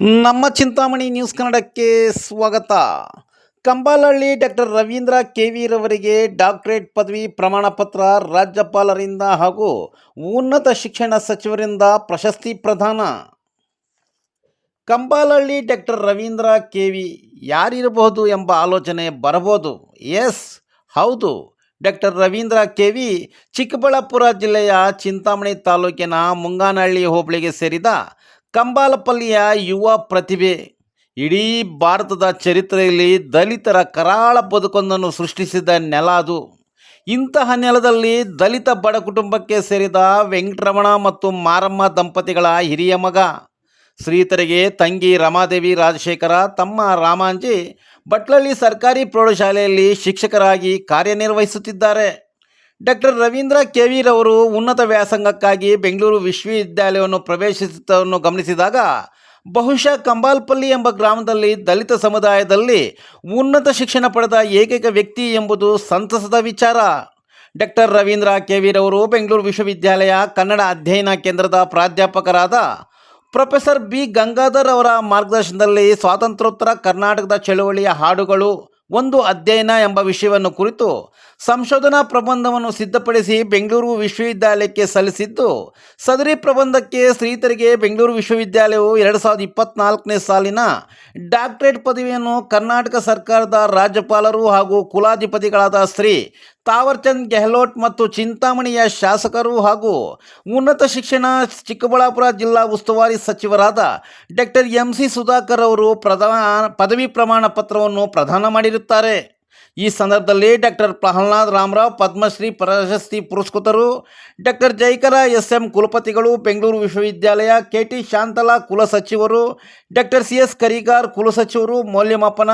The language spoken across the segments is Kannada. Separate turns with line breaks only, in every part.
ನಮ್ಮ ಚಿಂತಾಮಣಿ ನ್ಯೂಸ್ ಕನ್ನಡಕ್ಕೆ ಸ್ವಾಗತ. ಕಂಬಾಲಹಳ್ಳಿ ಡಾಕ್ಟರ್ ರವೀಂದ್ರ ಕೆವಿರವರಿಗೆ ಡಾಕ್ಟರೇಟ್ ಪದವಿ ಪ್ರಮಾಣ ಪತ್ರ ರಾಜ್ಯಪಾಲರಿಂದ ಹಾಗೂ ಉನ್ನತ ಶಿಕ್ಷಣ ಸಚಿವರಿಂದ ಪ್ರಶಸ್ತಿ ಪ್ರದಾನ. ಕಂಬಾಲಹಳ್ಳಿ ಡಾಕ್ಟರ್ ರವೀಂದ್ರ ಕೆವಿ ಯಾರಿರಬಹುದು ಎಂಬ ಆಲೋಚನೆ ಬರಬಹುದು? ಎಸ್, ಹೌದು. ಡಾಕ್ಟರ್ ರವೀಂದ್ರ ಕೆವಿ ಚಿಕ್ಕಬಳ್ಳಾಪುರ ಜಿಲ್ಲೆಯ ಚಿಂತಾಮಣಿ ತಾಲೂಕಿನ ಮುಂಗಾನಹಳ್ಳಿ ಹೋಬಳಿಗೆ ಸೇರಿದ ಕಂಬಾಲಪಲ್ಲಿಯ ಯುವ ಪ್ರತಿಭೆ. ಇಡೀ ಭಾರತದ ಚರಿತ್ರೆಯಲ್ಲಿ ದಲಿತರ ಕರಾಳ ಬದುಕೊಂದನ್ನು ಸೃಷ್ಟಿಸಿದ ನೆಲ ಅದು. ಇಂತಹ ನೆಲದಲ್ಲಿ ದಲಿತ ಬಡ ಕುಟುಂಬಕ್ಕೆ ಸೇರಿದ ವೆಂಕಟರಮಣ ಮತ್ತು ಮಾರಮ್ಮ ದಂಪತಿಗಳ ಹಿರಿಯ ಮಗ. ಶ್ರೀತರಿಗೆ ತಂಗಿ ರಮಾದೇವಿ ರಾಜಶೇಖರ, ತಮ್ಮ ರಾಮಾಂಜಿ, ಬಟ್ಲಳ್ಳಿ ಸರ್ಕಾರಿ ಪ್ರೌಢಶಾಲೆಯಲ್ಲಿ ಶಿಕ್ಷಕರಾಗಿ ಕಾರ್ಯನಿರ್ವಹಿಸುತ್ತಿದ್ದಾರೆ. ಡಾಕ್ಟರ್ ರವೀಂದ್ರ ಕೆವಿರವರು ಉನ್ನತ ವ್ಯಾಸಂಗಕ್ಕಾಗಿ ಬೆಂಗಳೂರು ವಿಶ್ವವಿದ್ಯಾಲಯವನ್ನು ಪ್ರವೇಶಿಸುವುದನ್ನು ಗಮನಿಸಿದಾಗ, ಬಹುಶಃ ಕಂಬಾಲ್ಪಲ್ಲಿ ಎಂಬ ಗ್ರಾಮದಲ್ಲಿ ದಲಿತ ಸಮುದಾಯದಲ್ಲಿ ಉನ್ನತ ಶಿಕ್ಷಣ ಪಡೆದ ಏಕೈಕ ವ್ಯಕ್ತಿ ಎಂಬುದು ಸಂತಸದ ವಿಚಾರ. ಡಾಕ್ಟರ್ ರವೀಂದ್ರ ಕೆವಿರವರು ಬೆಂಗಳೂರು ವಿಶ್ವವಿದ್ಯಾಲಯ ಕನ್ನಡ ಅಧ್ಯಯನ ಕೇಂದ್ರದ ಪ್ರಾಧ್ಯಾಪಕರಾದ ಪ್ರೊಫೆಸರ್ ಬಿ. ಗಂಗಾಧರ್ ಅವರ ಮಾರ್ಗದರ್ಶನದಲ್ಲಿ ಸ್ವಾತಂತ್ರ್ಯೋತ್ತರ ಕರ್ನಾಟಕದ ಚಳುವಳಿಯ ಹಾಡುಗಳು ಒಂದು ಅಧ್ಯಯನ ಎಂಬ ವಿಷಯವನ್ನು ಕುರಿತು ಸಂಶೋಧನಾ ಪ್ರಬಂಧವನ್ನು ಸಿದ್ಧಪಡಿಸಿ ಬೆಂಗಳೂರು ವಿಶ್ವವಿದ್ಯಾಲಯಕ್ಕೆ ಸಲ್ಲಿಸಿದ್ದು, ಸದರಿ ಪ್ರಬಂಧಕ್ಕೆ ಶ್ರೀತರಿಗೆ ಬೆಂಗಳೂರು ವಿಶ್ವವಿದ್ಯಾಲಯವು ಎರಡು ಸಾವಿರದ ಇಪ್ಪತ್ನಾಲ್ಕನೇ ಸಾಲಿನ ಡಾಕ್ಟರೇಟ್ ಪದವಿಯನ್ನು ಕರ್ನಾಟಕ ಸರ್ಕಾರದ ರಾಜ್ಯಪಾಲರು ಹಾಗೂ ಕುಲಾಧಿಪತಿಗಳಾದ ಶ್ರೀ ತಾವರ್ಚಂದ್ ಗೆಹ್ಲೋಟ್ ಮತ್ತು ಚಿಂತಾಮಣಿಯ ಶಾಸಕರು ಹಾಗೂ ಉನ್ನತ ಶಿಕ್ಷಣ ಚಿಕ್ಕಬಳ್ಳಾಪುರ ಜಿಲ್ಲಾ ಉಸ್ತುವಾರಿ ಸಚಿವರಾದ ಡಾಕ್ಟರ್ ಎಂ ಸಿ ಸುಧಾಕರ್ ಅವರು ಪ್ರಧಾನ ಪದವಿ ಪ್ರಮಾಣ ಪತ್ರವನ್ನು ಪ್ರದಾನ ಮಾಡಿರುತ್ತಾರೆ. ಈ ಸಂದರ್ಭದಲ್ಲಿ ಡಾಕ್ಟರ್ ಪ್ರಹ್ಲಾದ್ ರಾಮರಾವ್, ಪದ್ಮಶ್ರೀ ಪ್ರಶಸ್ತಿ ಪುರಸ್ಕೃತರು, ಡಾಕ್ಟರ್ ಜೈಕರ ಎಸ್ ಎಂ ಕುಲಪತಿಗಳು, ಬೆಂಗಳೂರು ವಿಶ್ವವಿದ್ಯಾಲಯ ಕೆ ಟಿ ಶಾಂತಲಾ ಕುಲಸಚಿವರು ಡಾಕ್ಟರ್ ಸಿ ಎಸ್ ಕರಿಗಾರ್ ಕುಲಸಚಿವರು ಮೌಲ್ಯಮಾಪನ,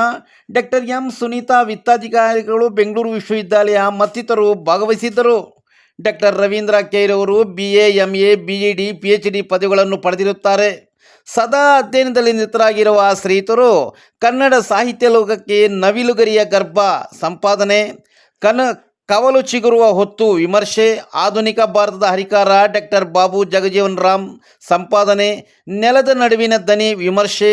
ಡಾಕ್ಟರ್ ಎಂ. ಸುನೀತಾ ವಿತ್ತಾಧಿಕಾರಿಗಳು, ಬೆಂಗಳೂರು ವಿಶ್ವವಿದ್ಯಾಲಯ ಮತ್ತಿತರರು ಭಾಗವಹಿಸಿದ್ದರು. Doctor Ravindra ಕೇರವರು B A M A B E D P H D ಪದವಿಗಳನ್ನು ಪಡೆದಿರುತ್ತಾರೆ. ಸದಾ ಅಧ್ಯಯನದಲ್ಲಿ ನಿರತರಾಗಿರುವ ಶ್ರೀತರು ಕನ್ನಡ ಸಾಹಿತ್ಯ ಲೋಕಕ್ಕೆ ನವಿಲುಗರಿಯ ಗರ್ಭ ಸಂಪಾದನೆ, ಕನ, ಕವಲು ಚಿಗುರುವ ಹೊತ್ತು ವಿಮರ್ಶೆ, ಆಧುನಿಕ ಭಾರತದ ಹರಿಕಾರ ಡಾಕ್ಟರ್ ಬಾಬು ಜಗಜೀವನ್ ರಾಮ್ ಸಂಪಾದನೆ, ನೆಲದ ನಡುವಿನ ದನಿ ವಿಮರ್ಶೆ,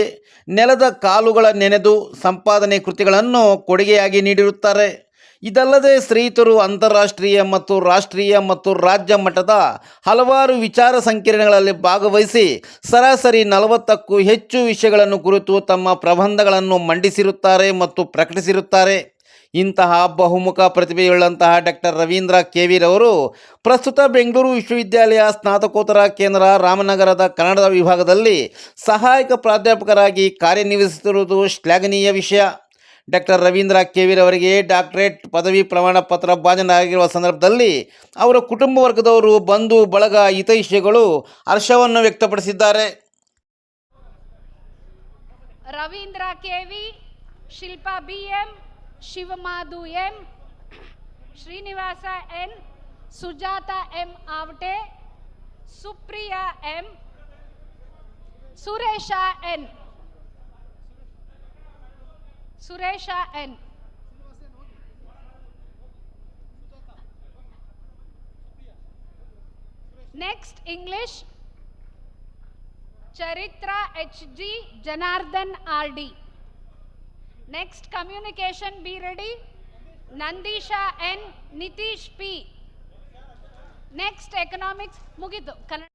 ನೆಲದ ಕಾಲುಗಳ ನೆನೆದು ಸಂಪಾದನೆ ಕೃತಿಗಳನ್ನು ಕೊಡುಗೆಯಾಗಿ ನೀಡಿರುತ್ತಾರೆ. ಇದಲ್ಲದೆ ಸ್ನೇಹಿತರು ಅಂತಾರಾಷ್ಟ್ರೀಯ ಮತ್ತು ರಾಷ್ಟ್ರೀಯ ಮತ್ತು ರಾಜ್ಯ ಮಟ್ಟದ ಹಲವಾರು ವಿಚಾರ ಸಂಕಿರಣಗಳಲ್ಲಿ ಭಾಗವಹಿಸಿ ಸರಾಸರಿ ನಲವತ್ತಕ್ಕೂ ಹೆಚ್ಚು ವಿಷಯಗಳನ್ನು ಕುರಿತು ತಮ್ಮ ಪ್ರಬಂಧಗಳನ್ನು ಮಂಡಿಸಿರುತ್ತಾರೆ ಮತ್ತು ಪ್ರಕಟಿಸಿರುತ್ತಾರೆ. ಇಂತಹ ಬಹುಮುಖ ಪ್ರತಿಭೆಯುಳ್ಳಂತಹ ಡಾಕ್ಟರ್ ರವೀಂದ್ರ ಕೆವಿರವರು ಪ್ರಸ್ತುತ ಬೆಂಗಳೂರು ವಿಶ್ವವಿದ್ಯಾಲಯ ಸ್ನಾತಕೋತ್ತರ ಕೇಂದ್ರ ರಾಮನಗರದ ಕನ್ನಡ ವಿಭಾಗದಲ್ಲಿ ಸಹಾಯಕ ಪ್ರಾಧ್ಯಾಪಕರಾಗಿ ಕಾರ್ಯನಿರ್ವಹಿಸುತ್ತಿರುವುದು ಶ್ಲಾಘನೀಯ ವಿಷಯ. ಡಾಕ್ಟರ್ ರವೀಂದ್ರ ಕೆವಿರವರಿಗೆ ಡಾಕ್ಟರೇಟ್ ಪದವಿ ಪ್ರಮಾಣ ಪತ್ರ ಭಾಜನಾಗಿರುವ ಸಂದರ್ಭದಲ್ಲಿ ಅವರ ಕುಟುಂಬ ವರ್ಗದವರು ಬಂಧು, ಬಳಗ, ಹಿತೈಷಿಗಳು ಹರ್ಷವನ್ನು ವ್ಯಕ್ತಪಡಿಸಿದ್ದಾರೆ.
Ravindra K V, Shilpa B M Shivamadhu M, Srinivasa N, Sujatha M Avate, Supriya M, Suresha N. Suresha N. Next English Charitra H G Janardhan R D next communication B ready Nandeesha N Nitish P next economics ಮುಗಿತು ಕನ್ನಡ